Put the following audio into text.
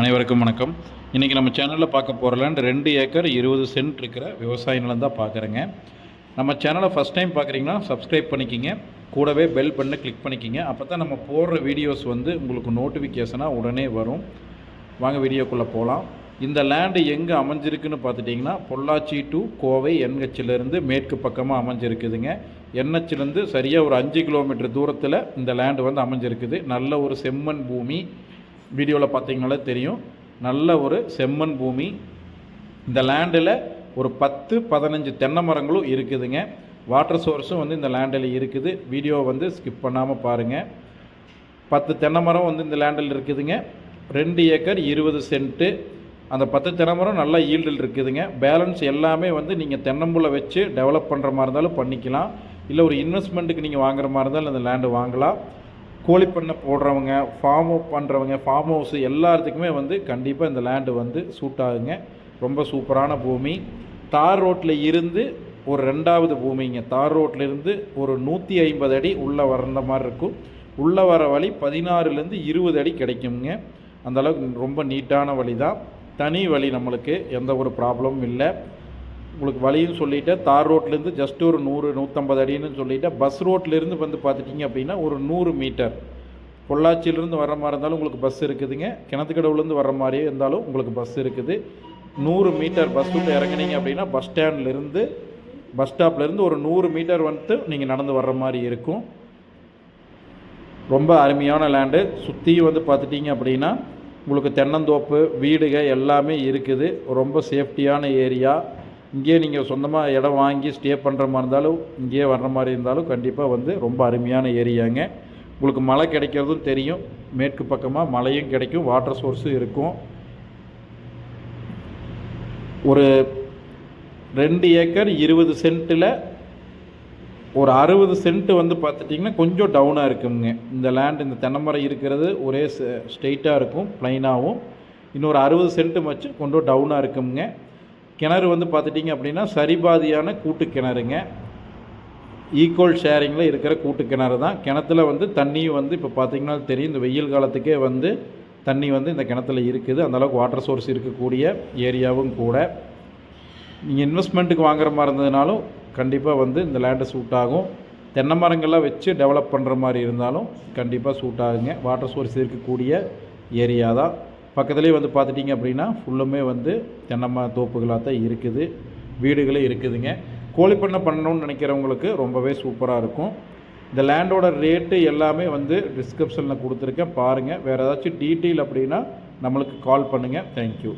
அனைவருக்கும் வணக்கம். இன்றைக்கி நம்ம சேனலில் பார்க்க போகிற ரெண்டு ஏக்கர் இருபது சென்ட் இருக்கிற விவசாய நிலம் தான் பார்க்குறேங்க. நம்ம சேனலை ஃபஸ்ட் டைம் பார்க்குறீங்கன்னா சப்ஸ்கிரைப் பண்ணிக்கிங்க. கூடவே பெல் பண்ண கிளிக் பண்ணிக்கிங்க. அப்போ தான் நம்ம போடுற வீடியோஸ் வந்து உங்களுக்கு நோட்டிஃபிகேஷனாக உடனே வரும். வாங்க வீடியோக்குள்ளே போகலாம் இந்த லேண்டு எங்கே அமைஞ்சிருக்குன்னு பார்த்துட்டிங்கன்னா பொள்ளாச்சி டு கோவை என்ஹெச்சிலேருந்து மேற்கு பக்கமாக அமைஞ்சிருக்குதுங்க. என்ஹெச்சிலேருந்து சரியாக ஒரு அஞ்சு கிலோமீட்டர் தூரத்தில் இந்த லேண்டு வந்து அமைஞ்சிருக்குது. நல்ல ஒரு செம்மண் பூமி. வீடியோவில் பார்த்தீங்கனாலே தெரியும். நல்ல ஒரு செம்மண் பூமி. இந்த லேண்டில் ஒரு பத்து பதினஞ்சு தென்னை மரங்களும் இருக்குதுங்க. வாட்டர் சோர்ஸும் வந்து இந்த லேண்டில் இருக்குது. வீடியோ வந்து ஸ்கிப் பண்ணாமல் பாருங்கள் பத்து தென்னை மரம் வந்து இந்த லேண்டில் இருக்குதுங்க. ரெண்டு ஏக்கர் இருபது சென்ட்டு அந்த பத்து தென்னை மரம் நல்லா ஈல்டில் இருக்குதுங்க. பேலன்ஸ் எல்லாமே வந்து நீங்கள் தென்னம்புள்ள வச்சு டெவலப் பண்ணுற மாதிரி இருந்தாலும் பண்ணிக்கலாம். இல்லை ஒரு இன்வெஸ்ட்மெண்ட்டுக்கு நீங்கள் வாங்குற மாதிரி இருந்தாலும் அந்த லேண்டு வாங்கலாம். கோழி பண்ணை போடுறவங்க ஃபார்ம் பண்ணுறவங்க ஃபார்ம் ஹவுஸ் எல்லாத்துக்குமே வந்து கண்டிப்பாக இந்த லேண்டு வந்து சூட் ஆகுங்க. ரொம்ப சூப்பரான பூமி. தார் ரோட்டில் இருந்து ஒரு ரெண்டாவது பூமிங்க. தார் ரோட்டில் இருந்து ஒரு நூற்றி ஐம்பது அடி உள்ளே வர்ற மாதிரி இருக்கும். உள்ளே வர வழி பதினாறுலேருந்து இருபது அடி கிடைக்குங்க. அந்த அளவுக்கு ரொம்ப நீட்டான வழி தான் தனி வழி நம்மளுக்கு. எந்த ஒரு ப்ராப்ளமும் இல்லை. உங்களுக்கு வழியும் சொல்லிவிட்டு தார் ரோட்லேருந்து ஜஸ்ட் ஒரு நூறு நூற்றம்பது அடின்னு சொல்லிவிட்டேன் பஸ் ரோட்லேருந்து வந்து பார்த்துட்டிங்க அப்படின்னா ஒரு நூறு மீட்டர். பொள்ளாச்சியிலேருந்து வர மாதிரி இருந்தாலும் உங்களுக்கு பஸ் இருக்குதுங்க. கிணத்துக்கடவுலேருந்து வர மாதிரியே இருந்தாலும் உங்களுக்கு பஸ் இருக்குது. நூறு மீட்டர் பஸ் விட்டு இறங்குனீங்க அப்படின்னா பஸ் ஸ்டாண்ட்லேருந்து பஸ் ஸ்டாப்லேருந்து ஒரு நூறு மீட்டர் வந்து நீங்கள் நடந்து வர்ற மாதிரி இருக்கும். ரொம்ப அருமையான லேண்டு சுற்றியும் வந்து பார்த்துட்டிங்க அப்படின்னா உங்களுக்கு தென்னந்தோப்பு வீடுக எல்லாமே இருக்குது. ரொம்ப சேஃப்டியான ஏரியா இங்கேயே நீங்கள் சொந்தமாக இடம் வாங்கி ஸ்டே பண்ணுற மாதிரி இருந்தாலும் இங்கேயே வர்ற மாதிரி இருந்தாலும் கண்டிப்பாக வந்து ரொம்ப அருமையான ஏரியாங்க. உங்களுக்கு மழை கிடைக்கிறதும் தெரியும். மேற்கு பக்கமாக மழையும் கிடைக்கும். வாட்டர் சோர்ஸும் இருக்கும். ஒரு ரெண்டு ஏக்கர் இருபது சென்ட்டில் ஒரு அறுபது சென்ட் வந்து பார்த்துட்டிங்கன்னா கொஞ்சம் டவுனாக இருக்குங்க. இந்த லேண்ட் இந்த தென்னைமரம் இருக்கிறது ஒரே ஸ்ட்ரெயிட்டாக இருக்கும் ப்ளைனாகவும் இன்னொரு அறுபது சென்ட்டு வச்சு கொஞ்சம் டவுனாக இருக்குங்க. கிணறு வந்து பார்த்துட்டிங்க அப்படின்னா சரிபாதியான கூட்டு கிணறுங்க ஈக்குவல் ஷேரிங்கில் இருக்கிற கூட்டு கிணறு தான். கிணத்துல வந்து தண்ணியும் வந்து இப்போ பார்த்தீங்கன்னா தெரியும் இந்த வெயில் காலத்துக்கே வந்து தண்ணி வந்து இந்த கிணத்துல இருக்குது. அந்தளவுக்கு வாட்டர் சோர்ஸ் இருக்கக்கூடிய ஏரியாவும் கூட. நீங்கள் இன்வெஸ்ட்மெண்ட்டுக்கு வாங்குற மாதிரி இருந்ததுனாலும் கண்டிப்பாக வந்து இந்த லேண்டு சூட் ஆகும். தென்னை மரங்கள்லாம் வச்சு டெவலப் பண்ணுற மாதிரி இருந்தாலும் கண்டிப்பாக சூட் ஆகுங்க. வாட்டர் சோர்ஸ் இருக்கக்கூடிய ஏரியா தான். பக்கத்துலேயே வந்து பார்த்துட்டிங்க அப்படின்னா ஃபுல்லுமே வந்து தென்னை தோப்புகளாக தான் இருக்குது. வீடுகளே இருக்குதுங்க. கோழி பண்ணை பண்ணணும்னு நினைக்கிறவங்களுக்கு ரொம்பவே சூப்பராக இருக்கும். இந்த லேண்டோட ரேட்டு எல்லாமே வந்து டிஸ்கிரிப்ஷனில் கொடுத்துருக்கேன். பாருங்கள் வேறு ஏதாச்சும் டீட்டெயில் அப்படின்னா நம்மளுக்கு கால் பண்ணுங்கள் தேங்க்யூ